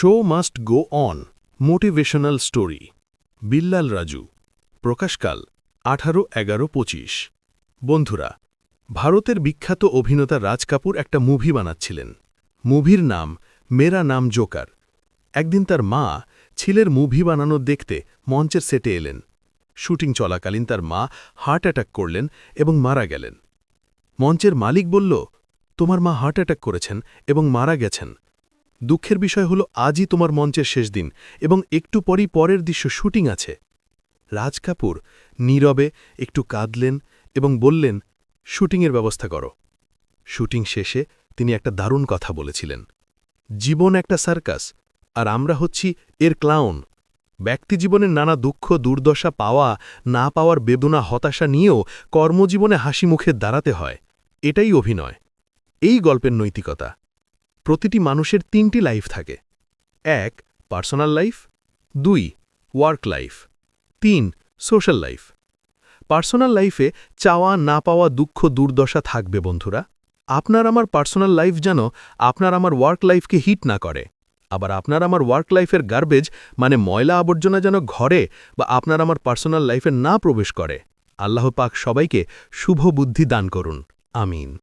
Show must go on motivational story Billal Raju প্রকাশকাল আঠারো এগারো পঁচিশ বন্ধুরা, ভারতের বিখ্যাত অভিনেতা রাজ কাপুর একটা মুভি বানাচ্ছিলেন। মুভির নাম মেরা নাম জোকার। একদিন তার মা ছেলের মুভি বানানো দেখতে মঞ্চের সেটে এলেন। শুটিং চলাকালীন তার মা হার্ট অ্যাটাক করলেন এবং মারা গেলেন। মঞ্চের মালিক বলল, তোমার মা হার্ট অ্যাটাক করেছেন এবং মারা গেছেন। দুঃখের বিষয় হল আজই তোমার মঞ্চের শেষ দিন এবং একটু পরই পরের দৃশ্য শুটিং আছে। রাজ কাপুর, নীরবে একটু কাঁদলেন এবং বললেন, শুটিংয়ের ব্যবস্থা করো। শুটিং শেষে তিনি একটা দারুণ কথা বলেছিলেন। জীবন একটা সার্কাস, আর আমরা হচ্ছি এর ক্লাউন। ব্যক্তিজীবনের নানা দুঃখ, দুর্দশা পাওয়া, না পাওয়ার বেদনা, হতাশা নিয়েও কর্মজীবনে হাসি মুখে দাঁড়াতে হয়। এটাই অভিনয়। এই গল্পের নৈতিকতা। প্রতিটি মানুষের তিনটি লাইফ থাকে। এক পার্সোনাল লাইফ দুই ওয়ার্ক লাইফ তিন সোশ্যাল লাইফ পার্সোনাল লাইফে চাওয়া, না পাওয়া দুঃখ, দুর্দশা থাকবে বন্ধুরা। আপনার আমার পার্সোনাল লাইফ যেন আপনার আমার ওয়ার্ক লাইফকে হিট না করে। আবার আপনার আমার ওয়ার্ক লাইফের গার্বেজ মানে ময়লা আবর্জনা যেন ঘরে বা আপনার আমার পার্সোনাল লাইফে না প্রবেশ করে। আল্লাহ পাক সবাইকে শুভ বুদ্ধি দান করুন। আমিন।